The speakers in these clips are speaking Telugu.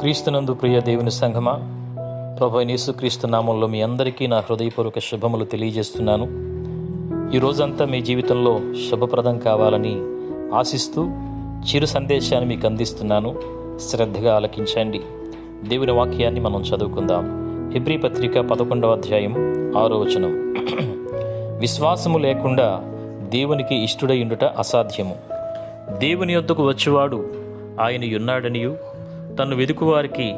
క్రీస్తునందు ప్రియ దేవుని సంఘమా ప్రభు యేసుక్రీస్తు నామంలో మీ అందరికీ నా హృదయపూర్వక శుభములు తెలియజేస్తున్నాను. ఈ రోజంతా మీ జీవితంలో శుభప్రదం కావాలని ఆశిస్తూ చిరు సందేశాన్ని మీకు అందిస్తున్నాను. శ్రద్ధగా ఆలకించండి. దేవుని వాక్యాన్ని మనం చదువుకుందాం. హిబ్రి పత్రిక పదకొండవ అధ్యాయం ఆరో వచనం. విశ్వాసము లేకుండా దేవునికి ఇష్టుడయుండుట అసాధ్యము. దేవుని యొద్దకు వచ్చేవాడు ఆయన ఉన్నాడనియు తన్ను వెదుకువారికి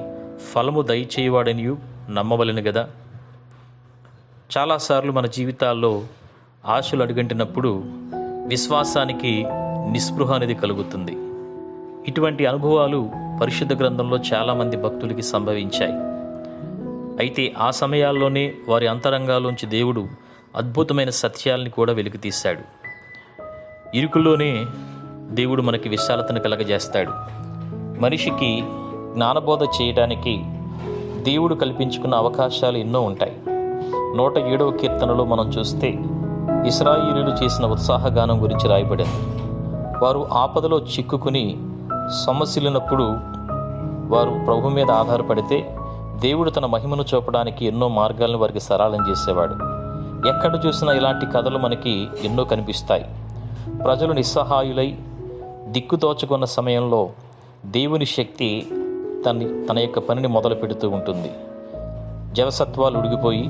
ఫలము దయచేయవాడనియు నమ్మవలెను గదా. చాలాసార్లు మన జీవితాల్లో ఆశలు అడుగంటినప్పుడు విశ్వాసానికి నిస్పృహ అనేది కలుగుతుంది. ఇటువంటి అనుభవాలు పరిశుద్ధ గ్రంథంలో చాలామంది భక్తులకి సంభవించాయి. అయితే ఆ సమయాల్లోనే వారి అంతరంగాల్లోంచి దేవుడు అద్భుతమైన సత్యాల్ని కూడా వెలికితీశాడు ఇరుకుల్లోనే దేవుడు మనకి విశాలతను కలగజేస్తాడు. మనిషికి జ్ఞానబోధ చేయడానికి దేవుడు కల్పించుకున్న అవకాశాలు ఎన్నో ఉంటాయి. నూట ఏడవ కీర్తనలో మనం చూస్తే ఇస్రాయిలీలు చేసిన ఉత్సాహగానం గురించి రాయబడింది. వారు ఆపదలో చిక్కుకుని సమస్యలున్నప్పుడు వారు ప్రభు మీద ఆధారపడితే దేవుడు తన మహిమను చూపడానికి ఎన్నో మార్గాలను వారికి సరళం చేసేవాడు. ఎక్కడ చూసినా ఇలాంటి కథలు మనకి ఎన్నో కనిపిస్తాయి. ప్రజలు నిస్సహాయులై దిక్కుతోచుకున్న సమయంలో దేవుని శక్తి తన తన యొక్క పనిని మొదలు పెడుతూ ఉంటుంది. జవసత్వాలు ఉడిగిపోయి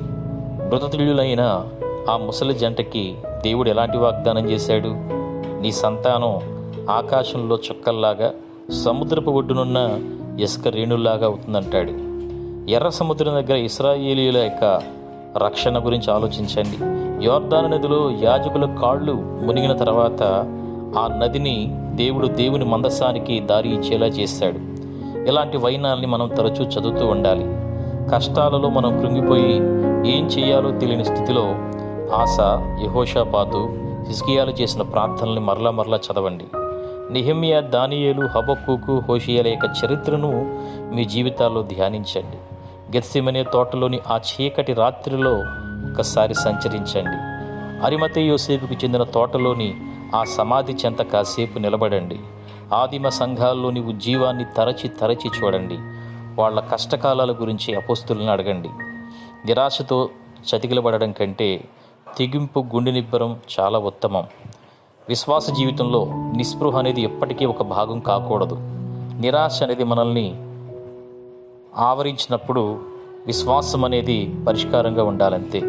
మృతతుల్యులైన ఆ ముసలి జంటకి దేవుడు ఎలాంటి వాగ్దానం చేశాడు? నీ సంతానం ఆకాశంలో చుక్కల్లాగా సముద్రపు ఒడ్డునున్న ఇసుక రేణుల్లాగా అవుతుందంటాడు. ఎర్ర సముద్రం దగ్గర ఇస్రాయేలీల యొక్క రక్షణ గురించి ఆలోచించండి. యోర్దాను నదిలో యాజకుల కాళ్ళు మునిగిన తర్వాత ఆ నదిని దేవుడు దేవుని మందసానికి దారి ఇచ్చేలా చేశాడు ఇలాంటి వైనాల్ని మనం తరచూ చదువుతూ ఉండాలి? కష్టాలలో మనం కృంగిపోయి ఏం చేయాలో తెలియని స్థితిలో ఆశ యహోషాపాతు హిస్కియాలు చేసిన ప్రార్థనల్ని మరలా మరలా చదవండి. నిహమ్య దానియేలు హబక్కుకు హోషియాల యొక్క చరిత్రను మీ జీవితాల్లో ధ్యానించండి. గెత్సిమనే తోటలోని ఆ చీకటి రాత్రిలో ఒకసారి సంచరించండి. అరిమతే యోసేపుకు చెందిన తోటలోని ఆ సమాధి చెంత కాసేపు నిలబడండి. ఆదిమ సంఘాల్లోని ఉజ్జీవాన్ని తరచి తరచి చూడండి. వాళ్ళ కష్టకాలాల గురించి అపోస్తులను అడగండి. నిరాశతో చతికిలబడడం కంటే తెగింపు గుండె నిబ్బరం చాలా ఉత్తమం. విశ్వాస జీవితంలో నిస్పృహ అనేది ఎప్పటికీ ఒక భాగం కాకూడదు. నిరాశ అనేది మనల్ని ఆవరించినప్పుడు విశ్వాసం అనేది పరిష్కారంగా ఉండాలంతే.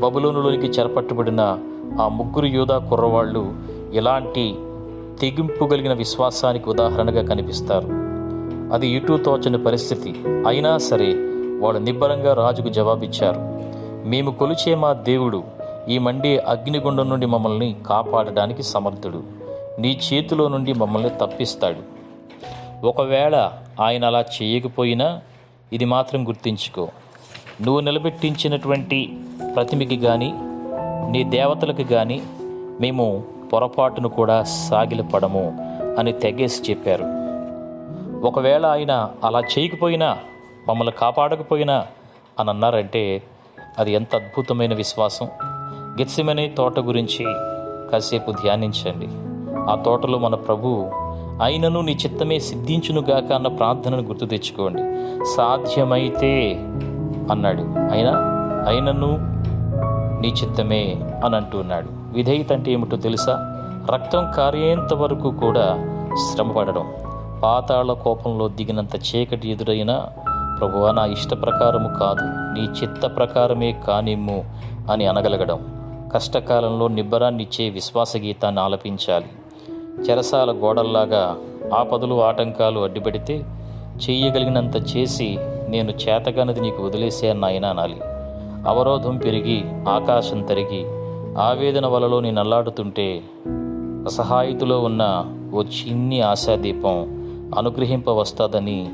బబులోనులోనికి చెరపట్టుబడిన ఆ ముగ్గురు యోధా కుర్రవాళ్ళు ఎలాంటి తెగింపు కలిగిన విశ్వాసానికి ఉదాహరణగా కనిపిస్తారు. అది ఇటు తోచని పరిస్థితి. అయినా సరే వాళ్ళు నిబ్బరంగా రాజుకు జవాబిచ్చారు. మేము కొలిచే మా దేవుడు ఈ మండే అగ్నిగుండం నుండి మమ్మల్ని కాపాడడానికి సమర్థుడు. నీ చేతిలో నుండి మమ్మల్ని తప్పిస్తాడు. ఒకవేళ ఆయన అలా చేయకపోయినా ఇది మాత్రం గుర్తించుకో. నువ్వు నిలబెట్టించినటువంటి ప్రతిమకి కానీ నీ దేవతలకు కానీ మేము పొరపాటును కూడా సాగిలపడము అని తెగేసి చెప్పారు. ఒకవేళ ఆయన అలా చేయకపోయినా మమ్మల్ని కాపాడకపోయినా అని అన్నారంటే అది ఎంత అద్భుతమైన విశ్వాసం. గెత్సిమనే తోట గురించి కాసేపు ధ్యానించండి. ఆ తోటలో మన ప్రభు అయినను నీ చిత్తమే సిద్ధించునుగాక అన్న ప్రార్థనను గుర్తు తెచ్చుకోండి. సాధ్యమైతే అన్నాడు. అయినా అయినను నీ చిత్తమే అని అంటున్నాడు విధేయత అంటే ఏమిటో తెలుసా? రక్తం కారేంత వరకు కూడా శ్రమపడడం. పాతాళ కోపంలో దిగినంత చీకటి ఎదురైనా ప్రభువా నా ఇష్ట ప్రకారము కాదు నీ చిత్త ప్రకారమే కానిమ్ము అని అనగలగడం. కష్టకాలంలో నిబ్బరాన్నిచ్చే విశ్వాస గీతాన్ని ఆలపించాలి. చెరసాల గోడల్లాగా ఆపదలు ఆటంకాలు అడ్డుపెడితే చెయ్యగలిగినంత చేసి నేను చేతగానది నీకు వదిలేసాను నాయన అనాలి. అవరోధం పెరిగి ఆకాశం తరిగి ఆవేదన వలలో నేను అల్లాడుతుంటే అసహాయితులో ఉన్న ఓ చిన్ని ఆశాదీపం అనుగ్రహింప వస్తాదని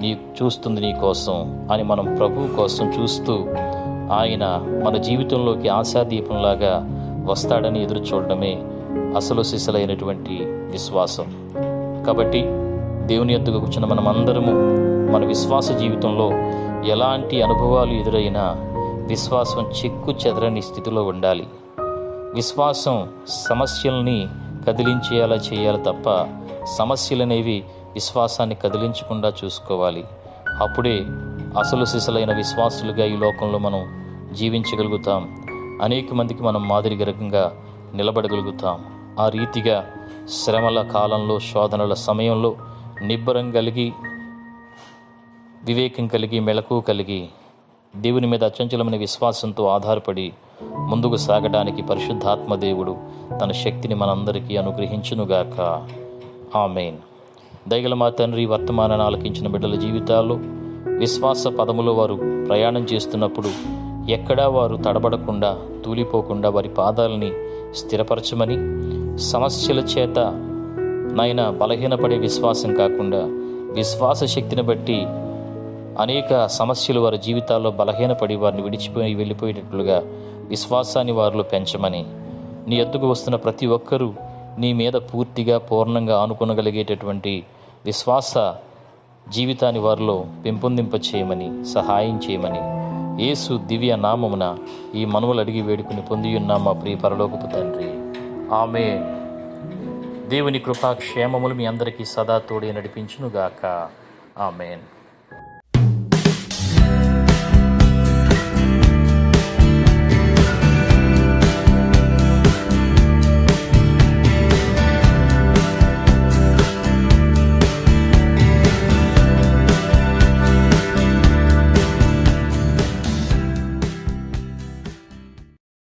నీ చూస్తుంది నీ కోసం అని మనం ప్రభు కోసం చూస్తూ ఆయన మన జీవితంలోకి ఆశాదీపంలాగా వస్తాడని ఎదురు చూడడమే అసలు సిసలైనటువంటి విశ్వాసం. కాబట్టి దేవుని ఎద్దుకు కూర్చున్న మనమందరము మన విశ్వాస జీవితంలో ఎలాంటి అనుభవాలు ఎదురైనా విశ్వాసం చెక్కు చెదరని స్థితిలో ఉండాలి. విశ్వాసం సమస్యల్ని కదిలించేలా చేయాలి తప్ప సమస్యలనేవి విశ్వాసాన్ని కదిలించకుండా చూసుకోవాలి. అప్పుడే అసలు సిసలైన విశ్వాసులుగా ఈ లోకంలో మనం జీవించగలుగుతాం. అనేక మందికి మనం మాదిరిగరకంగా నిలబడగలుగుతాం. ఆ రీతిగా శ్రమల కాలంలో శోధనల సమయంలో నిబ్బరం కలిగి వివేకం కలిగి మెలకు కలిగి దేవుని మీద అచంచలమైన విశ్వాసంతో ఆధారపడి ముందుకు సాగడానికి పరిశుద్ధాత్మదేవుడు తన శక్తిని మనందరికీ అనుగ్రహించునుగాక. ఆమెన్. దయగల మా తండ్రి వర్తమానాన్ని ఆలకించిన బిడ్డల జీవితాల్లో విశ్వాస పదములో వారు ప్రయాణం చేస్తున్నప్పుడు ఎక్కడా వారు తడబడకుండా తూలిపోకుండా వారి పాదాలని స్థిరపరచమని సమస్యల చేత నాయన బలహీనపడే విశ్వాసం కాకుండా విశ్వాస శక్తిని బట్టి అనేక సమస్యలు వారి జీవితాల్లో బలహీనపడి వారిని విడిచిపోయి వెళ్ళిపోయేటట్లుగా విశ్వాసాన్ని వారిలో పెంచమని నీ ఎద్దుకు వస్తున్న ప్రతి ఒక్కరూ నీ మీద పూర్తిగా పూర్ణంగా ఆనుకునగలిగేటటువంటి విశ్వాస జీవితాన్ని వారిలో పెంపొందింప చేయమని సహాయం చేయమని యేసు దివ్య నామమున ఈ మనవులు అడిగి వేడుకుని పొందియున్న మా ప్రియ పరలోకపు తండ్రి. ఆమె దేవుని కృపా క్షేమములు మీ అందరికీ సదా తోడే నడిపించునుగాక. ఆమెన్.